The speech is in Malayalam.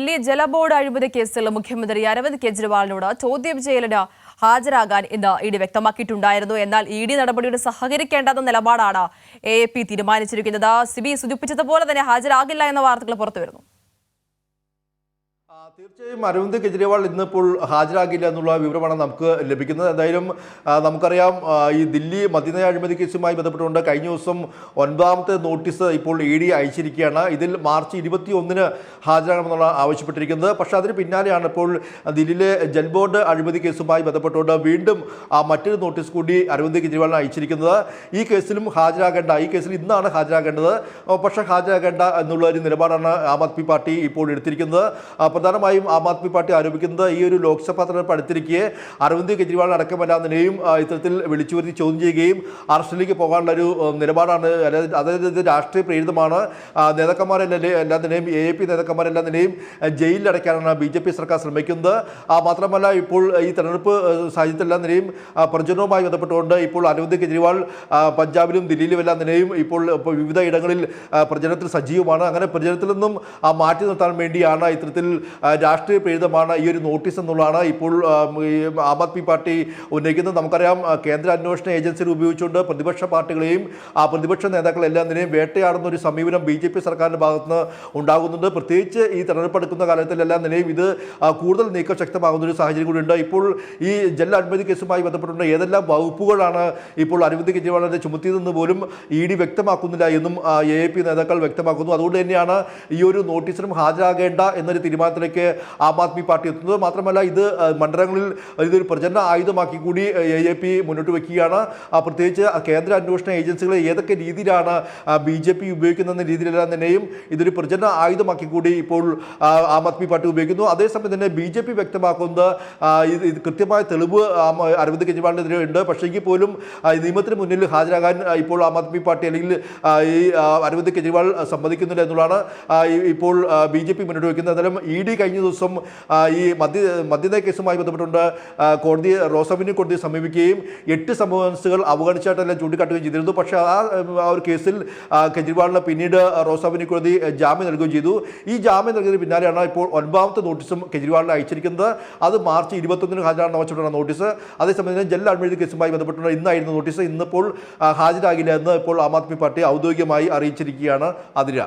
ദില്ലി ജലബോർഡ് അഴിമതി കേസിൽ മുഖ്യമന്ത്രി അരവിന്ദ് കെജ്രിവാളിനോട് ചോദ്യം ചെയ്യലിന് ഹാജരാകാൻ ഇന്ന് ഇ ഡി വ്യക്തമാക്കിയിട്ടുണ്ടായിരുന്നു. എന്നാൽ ഇ ഡി നടപടിയോട് സഹകരിക്കേണ്ടെന്ന നിലപാടാണ് എ എ പി തീരുമാനിച്ചിരിക്കുന്നത്. സിബി സൂചിപ്പിച്ചതുപോലെ തന്നെ ഹാജരാകില്ല എന്ന വാർത്തകൾ പുറത്തുവരുന്നു. തീർച്ചയായും അരവിന്ദ് കെജ്രിവാൾ ഇന്നിപ്പോൾ ഹാജരാകില്ല എന്നുള്ള വിവരമാണ് നമുക്ക് ലഭിക്കുന്നത്. എന്തായാലും നമുക്കറിയാം ഈ ദില്ലി മദ്യനയ അഴിമതി കേസുമായി ബന്ധപ്പെട്ടുകൊണ്ട് കഴിഞ്ഞ ദിവസം ഒൻപതാമത്തെ നോട്ടീസ് ഇപ്പോൾ ഇ ഡി അയച്ചിരിക്കുകയാണ്. ഇതിൽ മാർച്ച് ഇരുപത്തി ഒന്നിന് ഹാജരാകണമെന്നുള്ള ആവശ്യപ്പെട്ടിരിക്കുന്നത്. പക്ഷേ അതിന് പിന്നാലെയാണ് ഇപ്പോൾ ദില്ലിയിലെ ജൽ ബോർഡ് അഴിമതി കേസുമായി ബന്ധപ്പെട്ടുകൊണ്ട് വീണ്ടും മറ്റൊരു നോട്ടീസ് കൂടി അരവിന്ദ് കെജ്രിവാളിന് അയച്ചിരിക്കുന്നത്. ഈ കേസിലും ഹാജരാകേണ്ട ഈ കേസിൽ ഇന്നാണ് ഹാജരാകേണ്ടത്. പക്ഷേ ഹാജരാകേണ്ട എന്നുള്ള ഒരു നിലപാടാണ് ആം ആദ്മി പാർട്ടി ഇപ്പോൾ എടുത്തിരിക്കുന്നത്. പ്രധാനമായും ആം ആദ്മി പാർട്ടി ആരോപിക്കുന്നത് ഈ ഒരു ലോക്സഭാ തെരഞ്ഞെടുപ്പ് അടുത്തിരിക്കെ അരവിന്ദ് കെജ്രിവാൾ അടക്കമല്ലാതിനെയും ഇത്തരത്തിൽ വിളിച്ചു വരുത്തി ചോദ്യം ചെയ്യുകയും അറസ്റ്റിലേക്ക് പോകാനുള്ള ഒരു നിലപാടാണ്. അതായത് ഇത് രാഷ്ട്രീയ പ്രേരിതമാണ്. നേതാക്കന്മാരെല്ലാം എല്ലാത്തിനെയും എ എ പി നേതാക്കന്മാരെല്ലാത്തിനെയും ജയിലിൽ അടയ്ക്കാനാണ് ബി ജെ പി സർക്കാർ ശ്രമിക്കുന്നത്. മാത്രമല്ല ഇപ്പോൾ ഈ തെരഞ്ഞെടുപ്പ് സാഹചര്യത്തിലെല്ലാത്തിനെയും പ്രചരണവുമായി ബന്ധപ്പെട്ടുകൊണ്ട് ഇപ്പോൾ അരവിന്ദ് കെജ്രിവാൾ പഞ്ചാബിലും ദില്ലിയിലും എല്ലാം നിലയും ഇപ്പോൾ വിവിധ ഇടങ്ങളിൽ പ്രചരണത്തിൽ സജീവമാണ്. അങ്ങനെ പ്രചരണത്തിൽ നിന്നും മാറ്റി നിർത്താൻ വേണ്ടിയാണ് ഇത്തരത്തിൽ രാഷ്ട്രീയ പ്രേരിതമാണ് ഈ ഒരു നോട്ടീസ് എന്നുള്ളതാണ് ഇപ്പോൾ ആ, ആദ്മി പാർട്ടി ഉന്നയിക്കുന്നത്. നമുക്കറിയാം കേന്ദ്ര അന്വേഷണ ഏജൻസികൾ ഉപയോഗിച്ചുകൊണ്ട് പ്രതിപക്ഷ പാർട്ടികളെയും ആ പ്രതിപക്ഷ നേതാക്കളെല്ലാം തന്നെയും വേട്ടയാടുന്ന ഒരു സമീപനം ബി ജെ പി സർക്കാരിന്റെ ഭാഗത്ത് നിന്ന് ഉണ്ടാകുന്നുണ്ട്. പ്രത്യേകിച്ച് ഈ തെരഞ്ഞെടുപ്പ് എടുക്കുന്ന കാലത്തിലെല്ലാം നിലയും ഇത് കൂടുതൽ നീക്കം ശക്തമാകുന്ന ഒരു സാഹചര്യം കൂടിയുണ്ട്. ഇപ്പോൾ ഈ ജല അഴിമതി കേസുമായി ബന്ധപ്പെട്ടുകൊണ്ട് ഏതെല്ലാം വകുപ്പുകളാണ് ഇപ്പോൾ അരവിന്ദ് കെജ്രിവാളിനെ ചുമത്തിയതെന്ന് പോലും ഇ ഡി വ്യക്തമാക്കുന്നില്ല എന്നും എ പി നേതാക്കൾ വ്യക്തമാക്കുന്നു. അതുകൊണ്ട് തന്നെയാണ് ഈ ഒരു നോട്ടീസിനും ഹാജരാകേണ്ട എന്നൊരു തീരുമാനത്തിലേക്ക് ആം ആദ്മി പാർട്ടി എത്തുന്നത്. മാത്രമല്ല ഇത് മണ്ഡലങ്ങളിൽ ഇതൊരു പ്രചരണ ആയുധമാക്കി കൂടി എ എ പി മുന്നോട്ട് വയ്ക്കുകയാണ് പ്രത്യേകിച്ച് കേന്ദ്ര അന്വേഷണ ഏജൻസികളെ ഏതൊക്കെ രീതിയിലാണ് ബി ജെ പി ഉപയോഗിക്കുന്നതെന്ന രീതിയിലെല്ലാം തന്നെയും ഇതൊരു പ്രചരണ ആയുധമാക്കി കൂടി ഇപ്പോൾ ആം ആദ്മി പാർട്ടി ഉപയോഗിക്കുന്നു. അതേസമയം തന്നെ ബി ജെ പി വ്യക്തമാക്കുന്നത് ഇത് കൃത്യമായ തെളിവ് അരവിന്ദ് കെജ്രിവാളിനെതിരെ ഉണ്ട്. പക്ഷേ എങ്കിൽ പോലും നിയമത്തിന് മുന്നിൽ ഹാജരാകാൻ ഇപ്പോൾ ആം ആദ്മി പാർട്ടി അല്ലെങ്കിൽ ഈ അരവിന്ദ് കെജ്രിവാൾ സമ്മതിക്കുന്നില്ല എന്നുള്ളതാണ് ഇപ്പോൾ ബി ജെ പി മുന്നോട്ട് വയ്ക്കുന്നത് അന്നേരം ഇ കഴിഞ്ഞ ദിവസം ഈ മദ്യ മദ്യത കേസുമായി ബന്ധപ്പെട്ടുകൊണ്ട് കോടതി റോസവിന്യൂ കോടതിയെ സമീപിക്കുകയും എട്ട് സംഭവൻസുകൾ അവഗണിച്ചായിട്ടെല്ലാം ചൂണ്ടിക്കാട്ടുകയും ചെയ്തിരുന്നു. പക്ഷേ ആ ഒരു കേസിൽ കെജ്രിവാളിന് പിന്നീട് റോസവിന്യൂ കോടതി ജാമ്യം നൽകുകയും ചെയ്തു. ഈ ജാമ്യം നൽകിയതിന് പിന്നാലെയാണ് ഇപ്പോൾ ഒൻപതാമത്തെ നോട്ടീസും കെജ്രിവാളിന് അയച്ചിരിക്കുന്നത്. അത് മാർച്ച് ഇരുപത്തൊന്നിന് ഹാജരാണെന്ന് വെച്ചിട്ടുള്ള നോട്ടീസ്. അതേസമയം ജൽ അഴിമതി കേസുമായി ബന്ധപ്പെട്ടുള്ള ഇന്നായിരുന്നു നോട്ടീസ്. ഇന്നിപ്പോൾ ഹാജരാകില്ല എന്ന് ഇപ്പോൾ ആം ആദ്മി പാർട്ടി ഔദ്യോഗികമായി അറിയിച്ചിരിക്കുകയാണ്. അതിര.